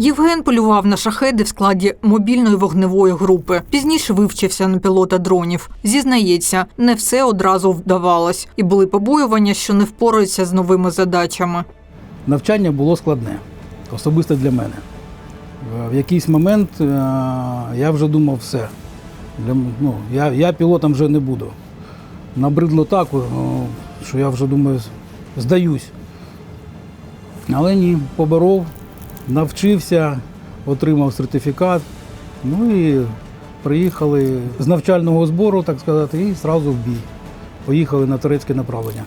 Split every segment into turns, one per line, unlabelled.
Євген полював на шахеди в складі мобільної вогневої групи. Пізніше вивчився на пілота дронів. Зізнається, не все одразу вдавалось, і були побоювання, що не впораються з новими задачами.
Навчання було складне, особисто для мене. В якийсь момент е, я вже думав, все. Ну, я, я пілотом вже не буду. Набридло так, що я вже думаю, здаюсь. Але ні, поборов, навчився, отримав сертифікат. Ну і приїхали з навчального збору, так сказати, і одразу в бій. Поїхали на турецьке направлення.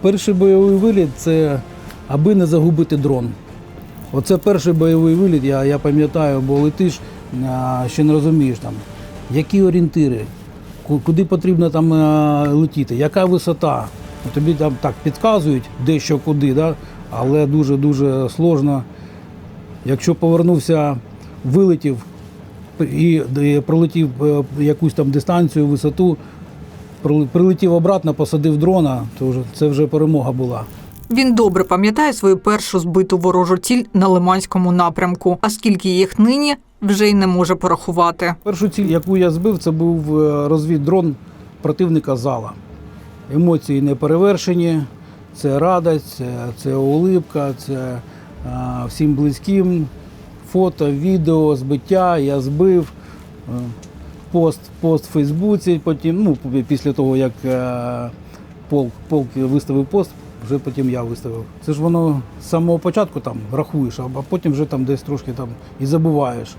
Перший бойовий виліт це аби не загубити дрон. Оце перший бойовий виліт, я, я пам'ятаю, бо летиш, ще не розумієш там, які орієнтири, куди потрібно там летіти, яка висота. Тобі там так підказують, де що куди, да? але дуже-дуже сложно. Якщо повернувся, вилетів і пролетів е, якусь там дистанцію, висоту, прилетів обратно, посадив дрона, то вже, це вже перемога була.
Він добре пам'ятає свою першу збиту ворожу ціль на Лиманському напрямку, а скільки їх нині вже й не може порахувати.
Першу ціль, яку я збив, це був е, розвіддрон противника зала. Емоції не перевершені, це радість, це, улипка, це всім близьким. Фото, відео, збиття, я збив. Е, Пост, пост в Фейсбуці, потім, ну, після того, як е, полк, полк виставив пост, вже потім я виставив. Це ж воно з самого початку там рахуєш, а потім вже там десь трошки там і забуваєш.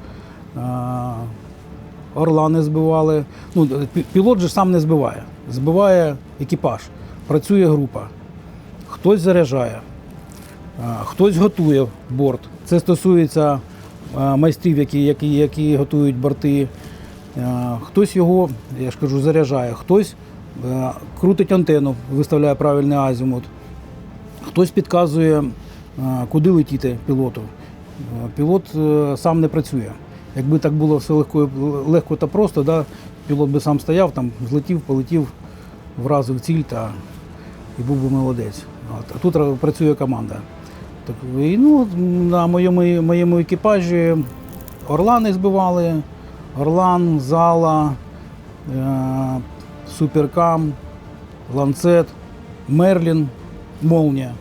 Орла не збивали. Ну, пілот же сам не збиває. Збиває екіпаж, працює група. Хтось заряджає, хтось готує борт. Це стосується майстрів, які, які, які готують борти. Хтось його, я ж кажу, заряджає, хтось крутить антенну, виставляє правильний азімут. Хтось підказує, куди летіти пілоту. Пілот е, сам не працює. Якби так було все легко, легко та просто, да, пілот би сам стояв, там, злетів, полетів, вразив ціль та і був би молодець. От. А тут працює команда. Так, і, ну, на моєму, моєму екіпажі Орлани збивали, Орлан, Зала, е, Суперкам, Ланцет, Мерлін, Молнія.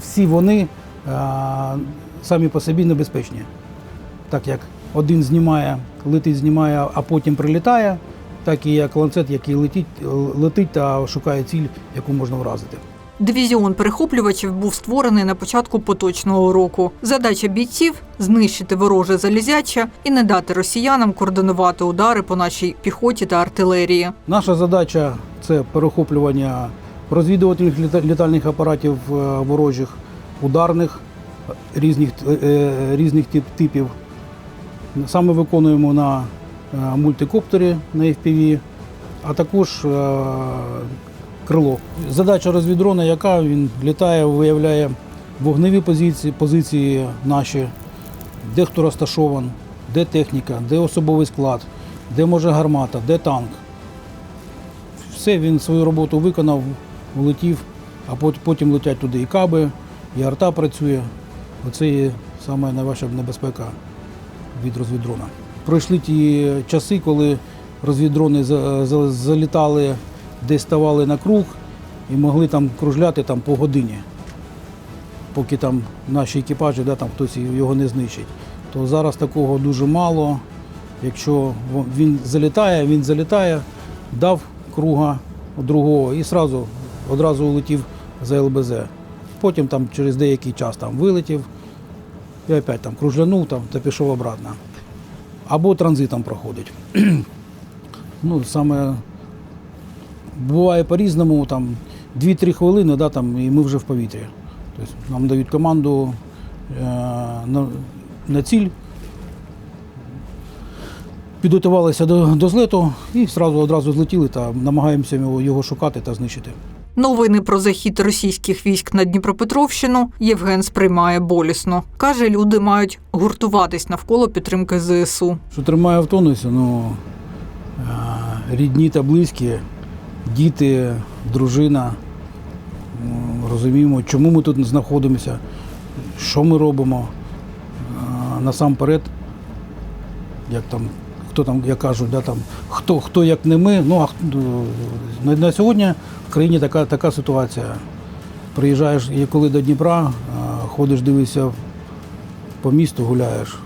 Всі вони е, самі по собі небезпечні. Так як один знімає, летить, знімає, а потім прилітає, так і як ланцет, який летить, летить та шукає ціль, яку можна вразити.
Дивізіон перехоплювачів був створений на початку поточного року. Задача бійців знищити вороже залізяча і не дати росіянам координувати удари по нашій піхоті та артилерії.
Наша задача це перехоплювання розвідувальних літальних апаратів е, ворожих, ударних різних, е, е, різних тип- типів. Саме виконуємо на мультикоптері на FPV, а також крило. Задача розвідрона, яка він літає, виявляє вогневі позиції, позиції наші, де хто розташован, де техніка, де особовий склад, де може гармата, де танк. Все, він свою роботу виконав, улетів, а потім летять туди і каби, і арта працює. Оце є саме найважча небезпека від розвідрона. Пройшли ті часи, коли розвідрони за- за- залітали, десь ставали на круг і могли там кружляти там, по годині, поки там наші екіпажі, да, там хтось його не знищить. То зараз такого дуже мало. Якщо він залітає, він залітає, дав круга другого і сразу, одразу улетів за ЛБЗ. Потім там через деякий час там вилетів і опять там кружлянув там, та пішов обратно. Або транзитом проходить. ну, саме буває по-різному, там 2-3 хвилини, да, там, і ми вже в повітрі. Тобто нам дають команду е, на, на ціль, підготувалися до, до злету і одразу, одразу злетіли та намагаємося його, його шукати та знищити.
Новини про захід російських військ на Дніпропетровщину Євген сприймає болісно. Каже, люди мають гуртуватись навколо підтримки ЗСУ.
Що тримає в тонусі, ну е, рідні та близькі, діти, дружина. Розуміємо, чому ми тут знаходимося, що ми робимо. Насамперед, як там, хто там, як кажуть, да, там, хто, хто як не ми. Ну, а на, сьогодні в країні така, така ситуація. Приїжджаєш коли до Дніпра, ходиш, дивишся по місту, гуляєш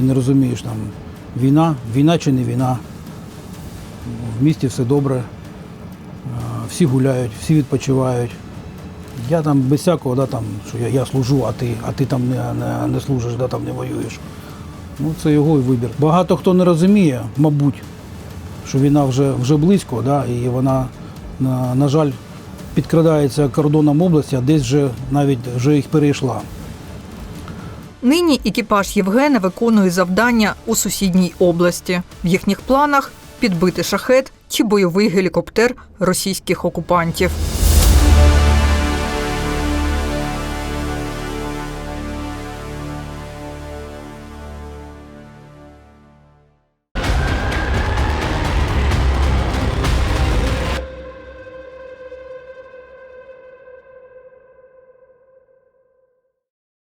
і не розумієш, там війна, війна чи не війна. В місті все добре, всі гуляють, всі відпочивають. Я там без всякого, да, там, що я, я служу, а ти, а ти там не, не, не служиш, да, там не воюєш. Ну, це його і вибір. Багато хто не розуміє, мабуть, що війна вже, вже близько, да, і вона, на, на жаль, підкрадається кордоном області, а десь вже навіть вже їх перейшла.
Нині екіпаж Євгена виконує завдання у сусідній області. В їхніх планах підбити шахет чи бойовий гелікоптер російських окупантів.